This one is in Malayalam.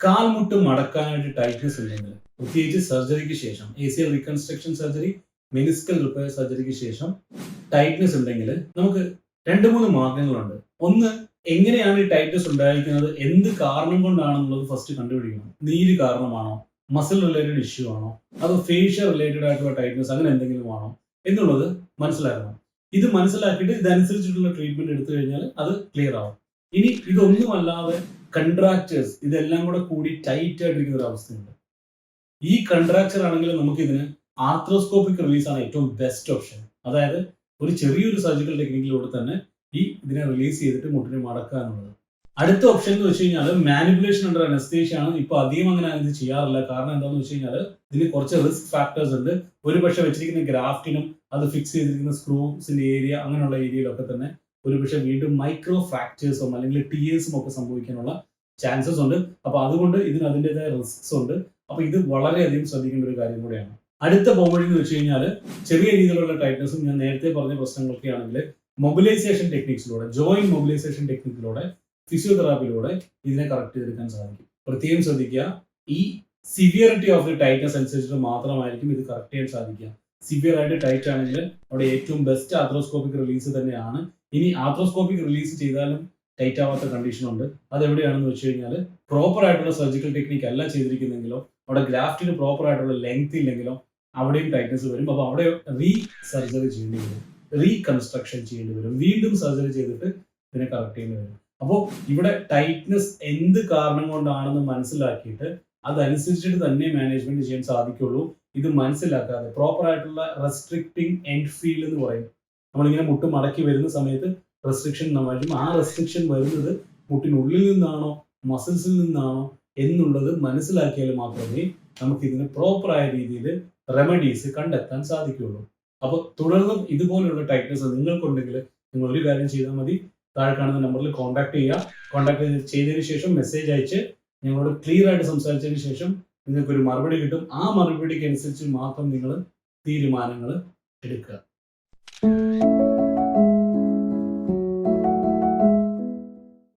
കാൽമുട്ട് മടക്കാനായിട്ട് ടൈറ്റ്നസ് ഉണ്ടെങ്കിൽ പ്രത്യേകിച്ച് സർജറിക്ക് ശേഷം A C reconstruction surgery meniscal repair സർജറിക്ക് ശേഷം ടൈറ്റ്നസ് ഉണ്ടെങ്കിൽ നമുക്ക് രണ്ട് മൂന്ന് മാർഗങ്ങളുണ്ട്. ഒന്ന് എങ്ങനെയാണ് ഈ ടൈറ്റ്നസ് ഉണ്ടായിരിക്കുന്നത്? എന്ത് കാരണം കൊണ്ടാണെന്നുള്ളത് ഫസ്റ്റ് കണ്ടുപിടിക്കണം. നീര് കാരണമാണോ? മസിൽ റിലേറ്റഡ് ഇഷ്യൂ ആണോ? അതോ ഫേഷ്യൽ റിലേറ്റഡ് ആയിട്ടുള്ള ടൈറ്റ്നസ് അങ്ങനെ എന്തെങ്കിലും ആണോ? എന്നുള്ളത് മനസ്സിലാക്കണം. ഇത് മനസ്സിലാക്കിയിട്ട് ഇതനുസരിച്ചിട്ടുള്ള ട്രീറ്റ്മെന്റ് എടുത്തു കഴിഞ്ഞാൽ അത് ക്ലിയർ ആവും. ഇനി ഇതൊന്നുമല്ലാതെ കൺട്രാക്ടേഴ്സ് ഇതെല്ലാം കൂടെ കൂടി ടൈറ്റ് ആയിട്ടിരിക്കുന്ന ഒരു അവസ്ഥയുണ്ട്. ഈ കൺട്രാക്ചർ ആണെങ്കിൽ നമുക്ക് ഇതിന് ആർത്രോസ്കോപ്പിക് റിലീസ് ആണ് ഏറ്റവും ബെസ്റ്റ് ഓപ്ഷൻ അതായത് ഒരു ചെറിയൊരു സർജിക്കൽ ടെക്നിക്കിലൂടെ തന്നെ ഈ ഇതിനെ റിലീസ് ചെയ്തിട്ട് മുട്ടിനെ മടക്കുക എന്നുള്ളത്. അടുത്ത ഓപ്ഷൻ എന്ന് വെച്ച് കഴിഞ്ഞാൽ മാനിപ്പുലേഷൻ അണ്ടർ അനസ്തേഷ്യ ആണ്. ഇപ്പൊ അധികം അങ്ങനെ ഇത് ചെയ്യാറില്ല. കാരണം എന്താണെന്ന് വെച്ച് കഴിഞ്ഞാൽ ഇതിന് കുറച്ച് റിസ്ക് ഫാക്ടേഴ്സ് ഉണ്ട്. ഒരു പക്ഷെ വെച്ചിരിക്കുന്ന ഗ്രാഫ്റ്റിനും അത് ഫിക്സ് ചെയ്തിരിക്കുന്ന സ്ക്രൂസിന്റെ ഏരിയ അങ്ങനെയുള്ള ഏരിയയിലൊക്കെ തന്നെ ഒരു പക്ഷെ വീണ്ടും മൈക്രോ ഫ്രാക്ചേഴ്സും അല്ലെങ്കിൽ ടിയേഴ്സും ഒക്കെ സംഭവിക്കാനുള്ള ചാൻസസ് ഉണ്ട്. അപ്പൊ അതുകൊണ്ട് ഇതിന് അതിന്റെതായ റിസ്ക്സ് ഉണ്ട്. അപ്പൊ ഇത് വളരെയധികം ശ്രദ്ധിക്കേണ്ട ഒരു കാര്യം കൂടെയാണ്. അടുത്ത പോംവഴി എന്ന് വെച്ച് കഴിഞ്ഞാൽ ചെറിയ രീതിയിലുള്ള ടൈറ്റ്നസും ഞാൻ നേരത്തെ പറഞ്ഞ പ്രശ്നങ്ങളൊക്കെ ആണെങ്കിൽ മൊബിലൈസേഷൻ ടെക്നിക്സിലൂടെ ജോയിന്റ് മൊബിലൈസേഷൻ ടെക്നിക്കിലൂടെ ഫിസിയോതെറാപ്പിയിലൂടെ ഇതിനെ കറക്റ്റ് ചെയ്തെടുക്കാൻ സാധിക്കും. പ്രത്യേകം ശ്രദ്ധിക്കുക. ഈ സിവിയറിറ്റി ഓഫ് ദി ടൈറ്റ്നസ് അനുസരിച്ചിട്ട് മാത്രമായിരിക്കും ഇത് കറക്റ്റ് ചെയ്യാൻ സാധിക്കുക. സിവിയർ ആയിട്ട് ടൈറ്റ് ആണെങ്കിൽ അവിടെ ഏറ്റവും ബെസ്റ്റ് ആർത്രോസ്കോപ്പിക് റിലീസ് തന്നെയാണ്. ഇനി ആർത്രോസ്കോപ്പിക് റിലീസ് ചെയ്താലും ടൈറ്റ് ആവാത്ത അത് എവിടെയാണെന്ന് വെച്ച് കഴിഞ്ഞാൽ പ്രോപ്പർ ആയിട്ടുള്ള സർജിക്കൽ ടെക്നിക് അല്ല ചെയ്തിരിക്കുന്നെങ്കിലോ അവിടെ ഗ്രാഫ്റ്റിന് പ്രോപ്പർ ആയിട്ടുള്ള ലെങ്ത് ഇല്ലെങ്കിലോ അവിടെയും ടൈറ്റ്നസ് വരും. അപ്പോൾ അവിടെ റീ സർജറി ചെയ്യേണ്ടി വരും. റീകൺസ്ട്രക്ഷൻ ചെയ്യേണ്ടി വരും. വീണ്ടും സർജറി ചെയ്തിട്ട് ഇതിനെ കറക്റ്റ് ചെയ്യേണ്ടി വരും. അപ്പോൾ ഇവിടെ ടൈറ്റ്നസ് എന്ത് കാരണം കൊണ്ടാണെന്ന് മനസ്സിലാക്കിയിട്ട് അതനുസരിച്ചിട്ട് തന്നെ മാനേജ്മെന്റ് ചെയ്യാൻ സാധിക്കുള്ളൂ. ഇത് മനസ്സിലാക്കാതെ പ്രോപ്പർ ആയിട്ടുള്ള റെസ്ട്രിക്റ്റിംഗ് എൻഡ് ഫീൽ എന്ന് പറയും. നമ്മളിങ്ങനെ മുട്ട് മടക്കി വരുന്ന സമയത്ത് റെസ്ട്രിക്ഷൻ നമ്മൾ ആ റെസ്ട്രിക്ഷൻ വരുന്നത് മുട്ടിനുള്ളിൽ നിന്നാണോ മസിൽസിൽ നിന്നാണോ എന്നുള്ളത് മനസ്സിലാക്കിയാൽ മാത്രമേ നമുക്ക് ഇതിന് പ്രോപ്പറായ രീതിയിൽ റെമഡീസ് കണ്ടെത്താൻ സാധിക്കുകയുള്ളൂ അപ്പോൾ തുടർന്നും ഇതുപോലെയുള്ള ടൈറ്റ്നസ് നിങ്ങൾക്കുണ്ടെങ്കിൽ നിങ്ങൾ ഒരു കാര്യം ചെയ്താൽ മതി. താഴെ കാണുന്ന നമ്പറിൽ കോൺടാക്ട് ചെയ്യുക. കോൺടാക്ട് ചെയ്തതിന് ശേഷം മെസ്സേജ് അയച്ച് ഞങ്ങളോട് ക്ലിയർ ആയിട്ട് സംസാരിച്ചതിന് ശേഷം നിങ്ങൾക്ക് ഒരു മറുപടി കിട്ടും. ആ മറുപടിക്ക് അനുസരിച്ച് മാത്രം നിങ്ങൾ തീരുമാനങ്ങൾ എടുക്കുക.